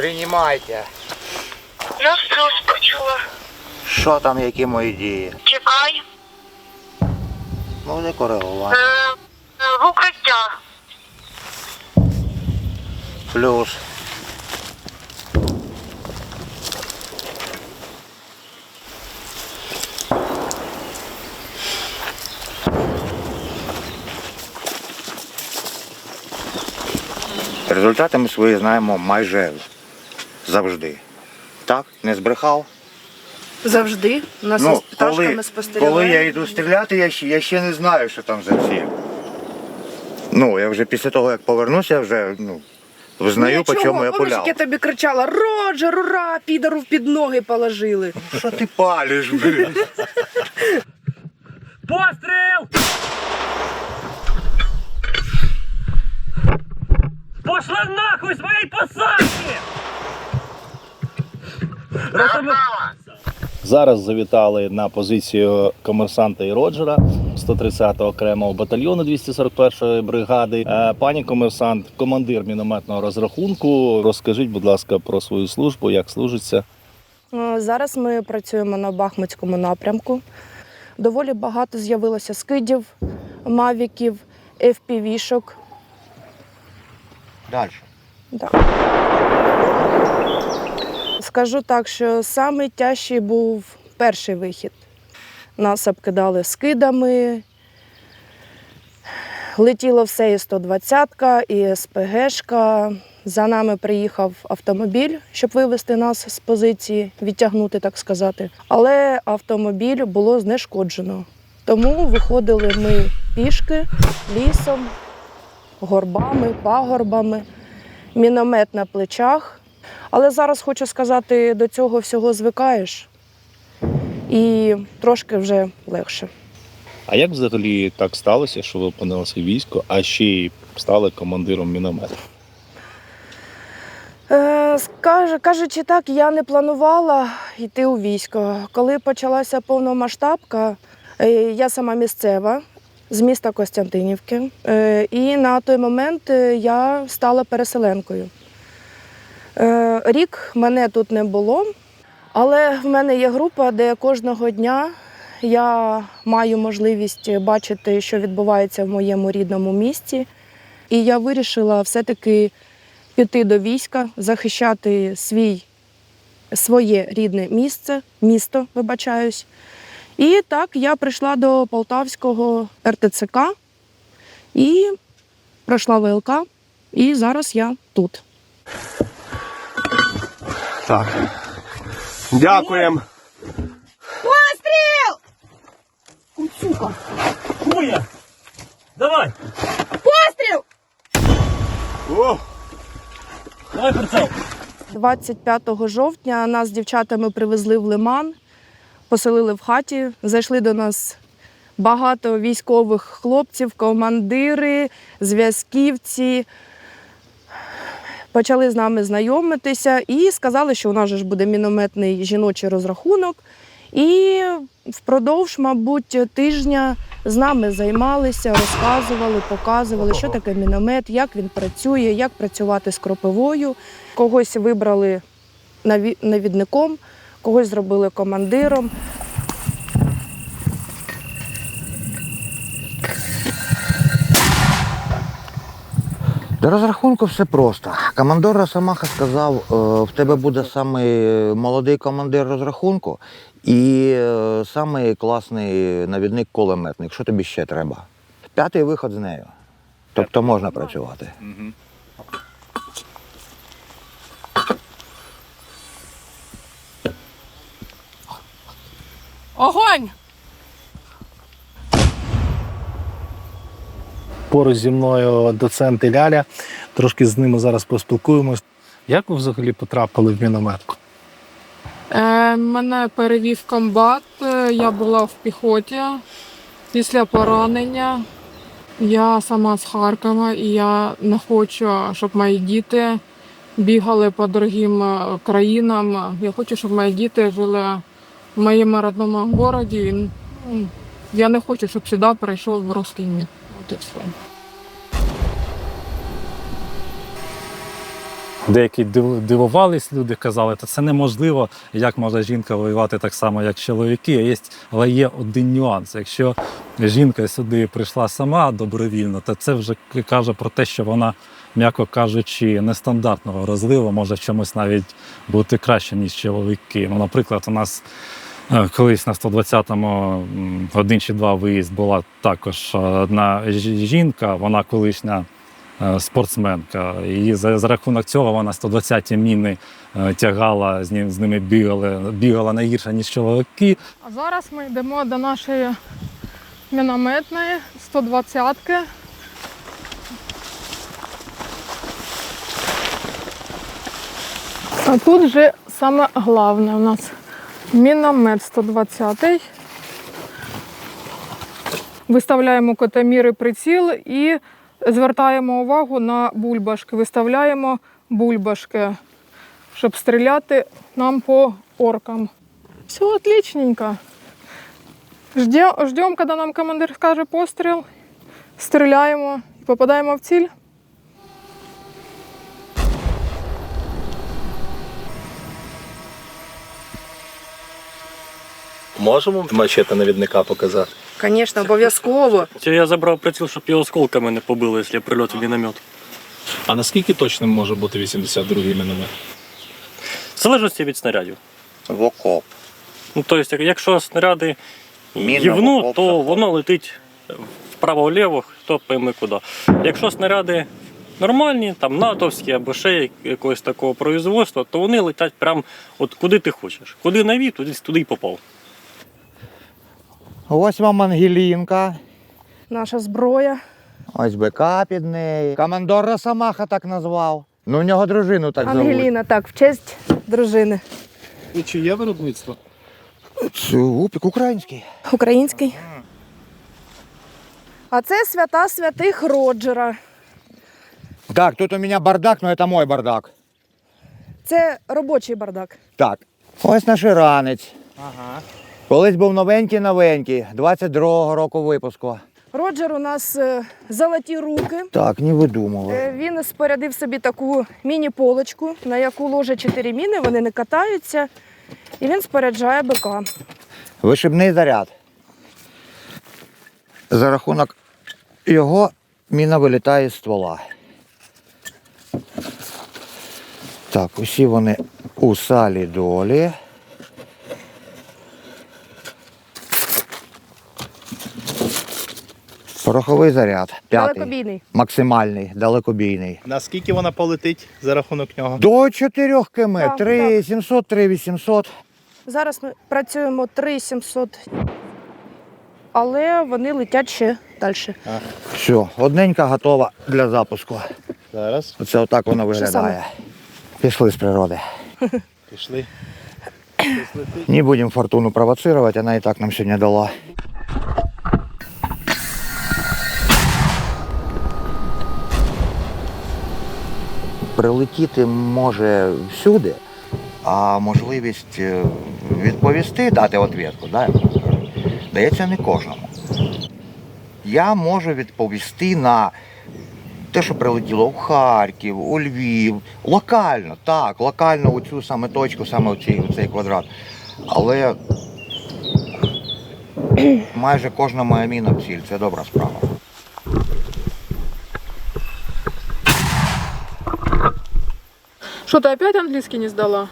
Приймайте. Я плюс почула. Що там, які мої дії? Чекай. Буде коригувати. Е, е, в укриття. Плюс. Результати ми свої знаємо майже завжди. Так? Не збрехав? Завжди. У Нас Ну, із пташками коли, коли я йду стріляти, я ще, я ще не знаю, що там за ціль. Ну, я вже після того, як повернуся, я вже ну, взнаю, по чому я пуляв. я тобі кричала, Роджер, ура, підару в під ноги положили. Що ти палиш, блін? Постріл! Пошла нахуй з моєї посадки! Зараз завітали на позицію комерсанта і Роджера 130-го окремого батальйону 241-ї бригади. Е, Пані комерсант, командир мінометного розрахунку. Розкажіть, будь ласка, про свою службу, як служиться. Е, Зараз ми працюємо на Бахмутському напрямку. Доволі багато з'явилося скидів, мавіків, FPV-шок. Далі. Да. Скажу так, що найтяжчий був перший вихід. Нас обкидали скидами. Летіло все і 120-ка, і СПГшка. За нами приїхав автомобіль, щоб вивезти нас з позиції, відтягнути, так сказати. Але автомобіль було знешкоджено. Тому виходили ми пішки лісом, горбами, пагорбами, міномет на плечах. Але зараз хочу сказати, до цього всього звикаєш і трошки вже легше. А як взагалі так сталося, що ви опинилися в війську, а ще й стали командиром міномету? Е, кажучи так, я не планувала йти у військо. Коли почалася повномасштабка, е, я сама місцева з міста Костянтинівки. Е, І на той момент я стала переселенкою. Е, Рік мене тут не було, але в мене є група, де кожного дня я маю можливість бачити, що відбувається в моєму рідному місті. І я вирішила все-таки піти до війська, захищати свій, своє рідне місце, місто, вибачаюсь. І так я прийшла до Полтавського РТЦК і пройшла ВЛК, і зараз я тут. Так. Дякуємо. Хуя! Давай! О, Давай прицел! 25 жовтня нас з дівчатами привезли в Лиман, поселили в хаті. Зайшли до нас багато військових хлопців, командири, зв'язківці. Почали з нами знайомитися і сказали, що у нас ж буде мінометний жіночий розрахунок. І впродовж, мабуть, тижня з нами займалися, розказували, показували, що таке міномет, як він працює, як працювати з кропивою. Когось вибрали наві- навідником, когось зробили командиром. До розрахунку все просто. Командор Росомаха сказав, е, в тебе буде самий молодий командир розрахунку і е, самий класний навідник кулеметник. Що тобі ще треба? П'ятий виход з нею. Тобто можна працювати. Огонь! Поруч зі мною доцент і Ляля. Трошки з ними зараз поспілкуємось. Як ви взагалі потрапили в міномет? Е, мене перевів комбат, е, я була в піхоті. Після поранення я сама з Харкова і я не хочу, щоб мої діти бігали по дорогим е, країнам. Я хочу, щоб мої діти жили в моєму родному місті. Ну, Я не хочу, щоб сюди перейшов русський мір. От. Деякі дивувались люди, казали, та це неможливо, як може жінка воювати так само, як чоловіки. Але є один нюанс. Якщо жінка сюди прийшла сама добровільно, то це вже каже про те, що вона, м'яко кажучи, нестандартного розливу може в чомусь навіть бути краще, ніж чоловіки. Ну, наприклад, у нас колись на 120-му один чи два виїзд була також е, одна жінка, вона колишня е, спортсменка. І за, за рахунок цього вона 120-ті міни е, тягала, з, ним, з ними бігали, бігала не ніж чоловіки. А зараз ми йдемо до нашої мінометної 120-ки. А тут же саме головне у нас міномет 120. Виставляємо котоміри приціл і звертаємо увагу на бульбашки. Виставляємо бульбашки, щоб стріляти нам по оркам. Все отличненько. Ждем, ждем, когда нам командир скаже постріл. Стріляємо і попадаємо в ціль. Можемо мачете навідника показати? Звісно, обов'язково. Це я забрав приціл, щоб його осколками не побило, якщо прильот в міномет. А наскільки точним може бути 82-й міномет? В залежності від снарядів. В окоп. Ну, тобто, якщо снаряди гівну, то воно летить вправо-вліво, хто пойме куди. Якщо снаряди нормальні, там натовські або ще якогось такого производства, то вони летять прямо от куди ти хочеш. Куди навів, туди, туди й попав. Ось вам Ангелінка. Наша зброя. Ось БК під неї. Командор Росомаха так назвав. Ну, у нього дружину так зовуть. Ангеліна, так, в честь дружини. І чи є виробництво? Це Упік український. Український. А це свята святих Роджера. Так, тут у мене бардак, але це мой бардак. Це робочий бардак. Так. Ось наш іранець. Ага. Колись був новенький-новенький, 22-го року випуску. Роджер у нас е, золоті руки. Так, не видумував. Е, Він спорядив собі таку міні-полочку, на яку ложить чотири міни, вони не катаються. І він споряджає БК. Вишибний заряд. За рахунок його міна вилітає з ствола. Так, усі вони у салі долі. Пороховий заряд. П'ятий. Далекобійний. Максимальний, далекобійний. Наскільки вона полетить за рахунок нього? До 4 км. Так, 3 700, 3 800. Зараз ми працюємо 3700, але вони летять ще далі. Все, одненька готова для запуску. Зараз Оце отак воно виглядає. Пішли з природи. пішли. Не будемо фортуну провоцировать, вона і так нам сьогодні дала. Прилетіти може всюди, а можливість е, відповісти, дати відповідку, да, дається не кожному. Я можу відповісти на те, що прилетіло в Харків, у Львів, локально, так, локально у цю саме точку, саме у цей, у цей квадрат. Але майже кожна моя міна в ціль, це добра справа. Что, ты опять английский не сдала?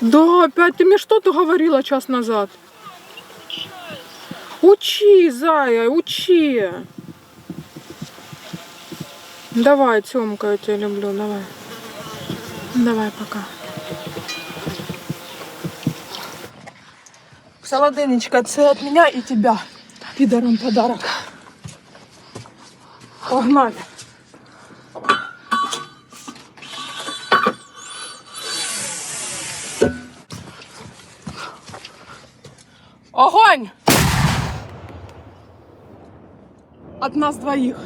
Да, опять. Ты мне что-то говорила час назад. Учи, зая, учи. Давай, Тёмка, я тебя люблю, давай. Давай, пока. Солодынечка, це от меня и тебя. Пидором подарок. Погнали. Огонь! От нас двоих.